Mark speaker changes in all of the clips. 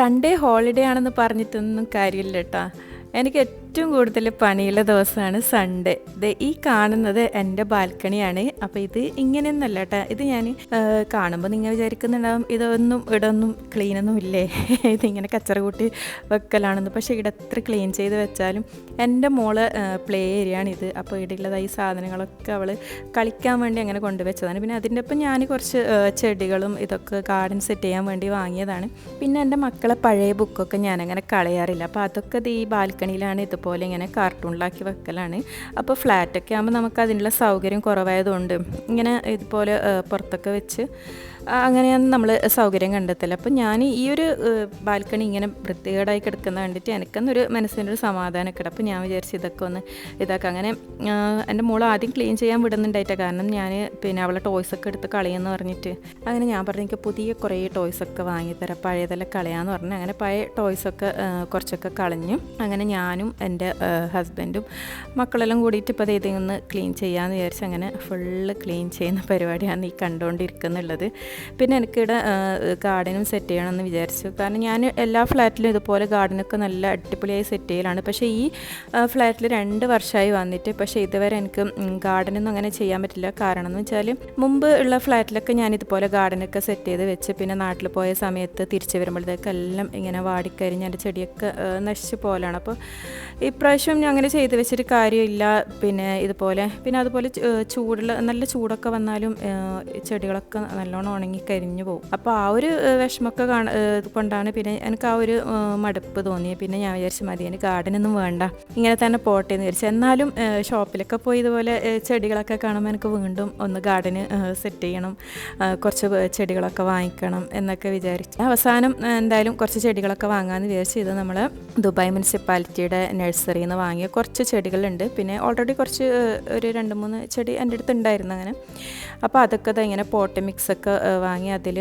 Speaker 1: Sunday holiday ആണെന്ന് പറഞ്ഞിട്ടൊന്നും കാര്യമില്ല കേട്ടോ. എനിക്ക് ഏറ്റവും കൂടുതൽ പണിയുള്ള ദിവസമാണ് സൺഡേ ഇത് ഈ കാണുന്നത് എന്റെ ബാൽക്കണിയാണ്. അപ്പോൾ ഇത് ഇങ്ങനെയൊന്നല്ല കേട്ടോ. ഇത് ഞാൻ കാണുമ്പോൾ നിങ്ങൾ വിചാരിക്കുന്നുണ്ടാവും ഇതൊന്നും ഇടൊന്നും ക്ലീനൊന്നും ഇല്ലേ? ഇതിങ്ങനെ കച്ചറ കൂട്ടി വെക്കലാണെന്ന്. പക്ഷേ ഇവിടെ എത്ര ക്ലീൻ ചെയ്ത് വെച്ചാലും എന്റെ മോൾ പ്ലേ ഏരിയ ആണിത് ഇത്. അപ്പോൾ ഇവിടെയുള്ളതായി സാധനങ്ങളൊക്കെ അവൾ കളിക്കാൻ വേണ്ടി അങ്ങനെ കൊണ്ടുവച്ചതാണ്. പിന്നെ അതിന്റെ ഒപ്പം ഞാൻ കുറച്ച് ചെടികളും ഇതൊക്കെ ഗാർഡൻ സെറ്റ് ചെയ്യാൻ വേണ്ടി വാങ്ങിയതാണ്. പിന്നെ എന്റെ മക്കളെ പഴയ ബുക്കൊക്കെ ഞാനങ്ങനെ കളയാറില്ല. അപ്പോൾ അതൊക്കെ ഇത് ഈ ബാൽക്കണിയിലാണ് ഇതുപോലെ ഇങ്ങനെ കാർട്ടൂണിലാക്കി വെക്കലാണ്. അപ്പോൾ ഫ്ലാറ്റൊക്കെ ആകുമ്പോൾ നമുക്ക് അതിനുള്ള സൗകര്യം കുറവായതുകൊണ്ട് ഇങ്ങനെ ഇതുപോലെ പുറത്തൊക്കെ വെച്ച് അങ്ങനെയാണ് നമ്മൾ സൗകര്യം കണ്ടെത്തൽ അപ്പോൾ ഞാൻ ഈ ഒരു ബാൽക്കണി ഇങ്ങനെ വൃത്തികേടായി കിടക്കുന്ന കണ്ടിട്ട് എനിക്കൊന്നൊരു മനസ്സിന്റെ ഒരു സമാധാനമൊക്കെ അപ്പോൾ ഞാൻ വിചാരിച്ചു ഇതൊക്കെ ഒന്ന് ഇതാക്കാം. അങ്ങനെ എന്റെ മോൾ ആദ്യം ക്ലീൻ ചെയ്യാൻ വിടുന്നുണ്ടായിട്ടാ. കാരണം ഞാൻ പിന്നെ അവളെ ടോയ്സൊക്കെ എടുത്ത് കളയെന്ന് പറഞ്ഞിട്ട്. അങ്ങനെ ഞാൻ പറഞ്ഞു എനിക്ക് പുതിയ കുറേ ടോയ്സൊക്കെ വാങ്ങിത്തരാം. പഴയതെല്ലാം കളയാന്ന് പറഞ്ഞു. അങ്ങനെ പഴയ ടോയ്സൊക്കെ കുറച്ചൊക്കെ കളഞ്ഞു. അങ്ങനെ ഞാനും എന്റെ ഹസ്ബൻഡും മക്കളെല്ലാം കൂടിയിട്ട് ഇപ്പോൾ ഇത് ഒന്ന് ക്ലീൻ ചെയ്യാമെന്ന് വിചാരിച്ച് അങ്ങനെ ഫുള്ള് ക്ലീൻ ചെയ്യുന്ന പരിപാടിയാണ് ഈ കണ്ടുകൊണ്ടിരിക്കുന്നുള്ളത് പിന്നെ എനിക്കിവിടെ ഗാർഡനും സെറ്റ് ചെയ്യണമെന്ന് വിചാരിച്ചു. കാരണം ഞാൻ എല്ലാ ഫ്ലാറ്റിലും ഇതുപോലെ ഗാർഡനൊക്കെ നല്ല അടിപൊളിയായി സെറ്റ് ചെയ്യലാണ്. പക്ഷേ ഈ ഫ്ലാറ്റിൽ രണ്ട് വർഷമായി വന്നിട്ട് പക്ഷേ ഇതുവരെ എനിക്ക് ഗാർഡനൊന്നും അങ്ങനെ ചെയ്യാൻ പറ്റില്ല. കാരണം എന്ന് വെച്ചാൽ മുമ്പ് ഉള്ള ഫ്ലാറ്റിലൊക്കെ ഞാൻ ഇതുപോലെ ഗാർഡനൊക്കെ സെറ്റ് ചെയ്ത് വെച്ച് പിന്നെ നാട്ടിൽ പോയ സമയത്ത് തിരിച്ച് വരുമ്പോഴത്തേക്കെല്ലാം ഇങ്ങനെ വാടിക്കരിഞ്ഞ് എന്റെ ചെടിയൊക്കെ നശിച്ച് പോലാണ് അപ്പോൾ ഇപ്രാവശ്യം ഞാൻ അങ്ങനെ ചെയ്ത് വെച്ചിട്ട് കാര്യമില്ല. പിന്നെ ഇതുപോലെ പിന്നെ അതുപോലെ ചൂടുള്ള നല്ല ചൂടൊക്കെ വന്നാലും ചെടികളൊക്കെ നല്ലോണം ഉണങ്ങി കരിഞ്ഞു പോകും. അപ്പോൾ ആ ഒരു വിഷമമൊക്കെ കാണ കൊണ്ടാണ് പിന്നെ എനിക്ക് ആ ഒരു മടുപ്പ് തോന്നിയത് പിന്നെ ഞാൻ വിചാരിച്ചു മതി എനിക്ക് ഗാർഡനൊന്നും വേണ്ട. ഇങ്ങനെ തന്നെ പോട്ടെ എന്ന് വിചാരിച്ചു. എന്നാലും ഷോപ്പിലൊക്കെ പോയി ഇതുപോലെ ചെടികളൊക്കെ കാണുമ്പോൾ എനിക്ക് വീണ്ടും ഒന്ന് ഗാർഡന് സെറ്റ് ചെയ്യണം. കുറച്ച് ചെടികളൊക്കെ വാങ്ങിക്കണം എന്നൊക്കെ വിചാരിച്ചു. അവസാനം എന്തായാലും കുറച്ച് ചെടികളൊക്കെ വാങ്ങാമെന്ന് വിചാരിച്ചു. ഇത് നമ്മൾ ദുബായ് മുനിസിപ്പാലിറ്റിയുടെ നഴ്സറിയിൽ നിന്ന് വാങ്ങിയ കുറച്ച് ചെടികളുണ്ട്. പിന്നെ ഓൾറെഡി കുറച്ച് ഒരു രണ്ട് മൂന്ന് ചെടി എന്റെ അടുത്ത് ഉണ്ടായിരുന്നു അങ്ങനെ. അപ്പോൾ അതൊക്കെ ദാ ഇങ്ങനെ പോട്ട് മിക്സൊക്കെ വാങ്ങി അതിൽ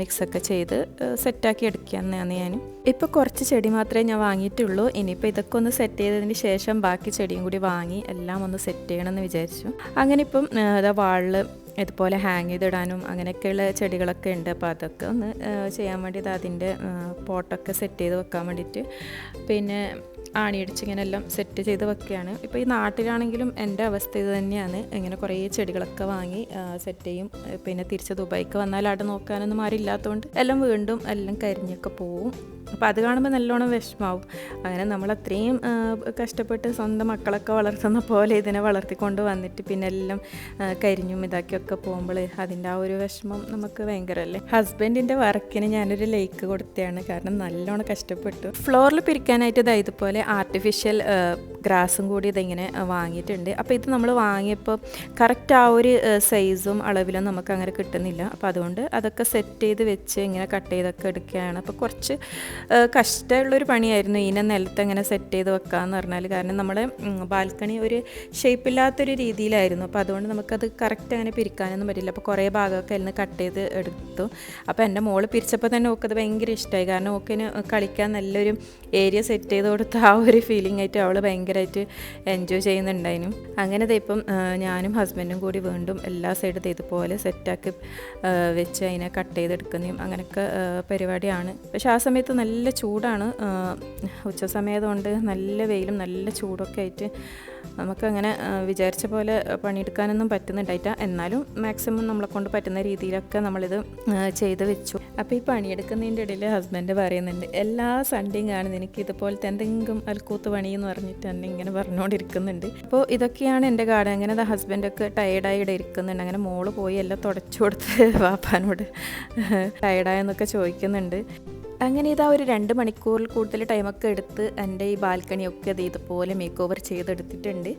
Speaker 1: മിക്സൊക്കെ ചെയ്ത് സെറ്റാക്കി എടുക്കുകയെന്നാണ് ഞാൻ. ഇപ്പോൾ കുറച്ച് ചെടി മാത്രമേ ഞാൻ വാങ്ങിയിട്ടുള്ളൂ. ഇനിയിപ്പോൾ ഇതൊക്കെ ഒന്ന് സെറ്റ് ചെയ്തതിന് ശേഷം ബാക്കി ചെടിയും കൂടി വാങ്ങി എല്ലാം ഒന്ന് സെറ്റ് ചെയ്യണമെന്ന് വിചാരിച്ചു. അങ്ങനെ ഇപ്പം വാളിൽ ഇതുപോലെ ഹാങ് ചെയ്തിടാനും അങ്ങനെയൊക്കെയുള്ള ചെടികളൊക്കെ ഉണ്ട്. അപ്പോൾ അതൊക്കെ ഒന്ന് ചെയ്യാൻ വേണ്ടി ഇത് അതിന്റെ പോട്ടൊക്കെ സെറ്റ് ചെയ്ത് വെക്കാൻ വേണ്ടിയിട്ട് പിന്നെ ആണിയടിച്ച് ഇങ്ങനെ എല്ലാം സെറ്റ് ചെയ്ത് വെക്കുകയാണ്. ഇപ്പോൾ ഈ നാട്ടിലാണെങ്കിലും എന്റെ അവസ്ഥ ഇത് തന്നെയാണ്. ഇങ്ങനെ കുറേ ചെടികളൊക്കെ വാങ്ങി സെറ്റ് ചെയ്യും. പിന്നെ തിരിച്ച് ദുബായിക്ക് വന്നാൽ അവിടെ നോക്കാനൊന്നും ആരില്ലാത്തതുകൊണ്ട് എല്ലാം വീണ്ടും എല്ലാം കരിഞ്ഞൊക്കെ പോവും. അപ്പോൾ അത് കാണുമ്പോൾ നല്ലോണം വിഷമാവും. അങ്ങനെ നമ്മൾ അത്രയും കഷ്ടപ്പെട്ട് സ്വന്തം മക്കളൊക്കെ വളർത്തുന്ന പോലെ ഇതിനെ വളർത്തിക്കൊണ്ട് വന്നിട്ട് പിന്നെ എല്ലാം കരിഞ്ഞും ഇതാക്കിയൊക്കെ പോകുമ്പോൾ അതിന്റെ ആ ഒരു വിഷമം നമുക്ക് ഭയങ്കര അല്ലേ ഹസ്ബൻഡിന്റെ വർക്കിന് ഞാനൊരു ലൈക്ക് കൊടുത്തതാണ്. കാരണം നല്ലോണം കഷ്ടപ്പെട്ടു. ഫ്ലോറിൽ പിരിക്കാനായിട്ട് ഇതായതുപോലെ ആർട്ടിഫിഷ്യൽ ഗ്രാസും കൂടി ഇതിങ്ങനെ വാങ്ങിയിട്ടുണ്ട്. അപ്പോൾ ഇത് നമ്മൾ വാങ്ങിയപ്പോൾ കറക്റ്റ് ആ ഒരു സൈസും അളവിലും നമുക്ക് അങ്ങനെ കിട്ടുന്നില്ല. അപ്പോൾ അതുകൊണ്ട് അതൊക്കെ സെറ്റ് ചെയ്ത് വെച്ച് ഇങ്ങനെ കട്ട് ചെയ്തൊക്കെ എടുക്കുകയാണ്. അപ്പോൾ കുറച്ച് കഷ്ടമുള്ളൊരു പണിയായിരുന്നു ഇതിനെ നിലത്ത് ഇങ്ങനെ സെറ്റ് ചെയ്ത് വെക്കാന്ന് പറഞ്ഞാൽ കാരണം നമ്മുടെ ബാൽക്കണി ഒരു ഷേപ്പില്ലാത്തൊരു രീതിയിലായിരുന്നു. അപ്പോൾ അതുകൊണ്ട് നമുക്കത് കറക്റ്റ് അങ്ങനെ പിരിക്കാനൊന്നും പറ്റില്ല. അപ്പോൾ കുറേ ഭാഗമൊക്കെ അതിൽ നിന്ന് കട്ട് ചെയ്ത് എടുത്തു. അപ്പോൾ എന്റെ മോൾ പിരിച്ചപ്പോൾ തന്നെ ഓക്കത് ഭയങ്കര ഇഷ്ടമായി കാരണം ഓക്കിന് കളിക്കാൻ നല്ലൊരു ഏരിയ സെറ്റ് ചെയ്ത് കൊടുത്ത ആ ഒരു ഫീലിംഗ് ആയിട്ട് അവൾ ഭയങ്കരമായിട്ട് എൻജോയ് ചെയ്യുന്നുണ്ടായിരുന്നു അങ്ങനെ ഇപ്പം ഞാനും ഹസ്ബൻഡും കൂടി വീണ്ടും എല്ലാ സൈഡും ഇതുപോലെ സെറ്റാക്കി വെച്ച് അതിനെ കട്ട് ചെയ്തെടുക്കുന്നതും അങ്ങനെയൊക്കെ പരിപാടിയാണ്. പക്ഷേ ആ സമയത്ത് നല്ല ചൂടാണ്. ഉച്ച സമയതുകൊണ്ട് നല്ല വെയിലും നല്ല ചൂടൊക്കെ ആയിട്ട് നമുക്കങ്ങനെ വിചാരിച്ച പോലെ പണിയെടുക്കാനൊന്നും പറ്റുന്നുണ്ടായിട്ട എന്നാലും മാക്സിമം നമ്മളെ കൊണ്ട് പറ്റുന്ന രീതിയിലൊക്കെ നമ്മളിത് ചെയ്ത് വെച്ചു. അപ്പോൾ ഈ പണിയെടുക്കുന്നതിന്റെ ഇടയിൽ ഹസ്ബൻഡ് പറയുന്നുണ്ട് എല്ലാ സൺഡേയും കാണുന്നത് എനിക്ക് ഇതുപോലത്തെ എന്തെങ്കിലും അൽക്കൂത്ത് പണി എന്ന് പറഞ്ഞിട്ട് തന്നെ ഇങ്ങനെ പറഞ്ഞുകൊണ്ടിരിക്കുന്നുണ്ട് അപ്പോൾ ഇതൊക്കെയാണ് എന്റെ ഗാർഡൻ അങ്ങനെ ഹസ്ബൻഡൊക്കെ ടയേർഡായി ഇവിടെ ഇരിക്കുന്നുണ്ട്. അങ്ങനെ മോൾ പോയി എല്ലാം തുടച്ചു കൊടുത്ത് വാപ്പാനോട് ടയേർഡായെന്നൊക്കെ ചോദിക്കുന്നുണ്ട്. അങ്ങനെ ഇതാ ഒരു രണ്ട് മണിക്കൂറിൽ കൂടുതൽ ടൈമൊക്കെ എടുത്ത് എന്റെ ഈ ബാൽക്കണിയൊക്കെ അത് ഇതുപോലെ മേക്ക് ഓവർ ചെയ്തെടുത്തിട്ടുണ്ട്.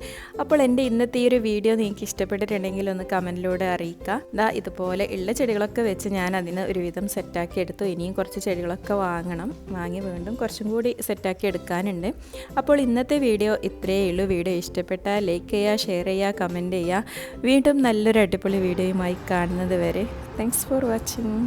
Speaker 1: അപ്പോൾ എന്റെ ഇന്നത്തെ ഈ ഒരു വീഡിയോ നിങ്ങൾക്ക് ഇഷ്ടപ്പെട്ടിട്ടുണ്ടെങ്കിൽ ഒന്ന് കമന്റിലൂടെ അറിയിക്കുക. ഇതാ ഇതുപോലെ ഉള്ള ചെടികളൊക്കെ വെച്ച് ഞാൻ അതിന് ഒരുവിധം സെറ്റാക്കി എടുത്തു. ഇനിയും കുറച്ച് ചെടികളൊക്കെ വാങ്ങണം. വാങ്ങി വീണ്ടും കുറച്ചും കൂടി സെറ്റാക്കി എടുക്കാനുണ്ട്. അപ്പോൾ ഇന്നത്തെ വീഡിയോ ഇത്രയേ ഉള്ളൂ. വീഡിയോ ഇഷ്ടപ്പെട്ടാൽ ലൈക്ക് ചെയ്യുക ഷെയർ ചെയ്യുക കമന്റ് ചെയ്യുക. വീണ്ടും നല്ലൊരു അടിപൊളി വീഡിയോയുമായി കാണുന്നത് വരെ. Thanks for watching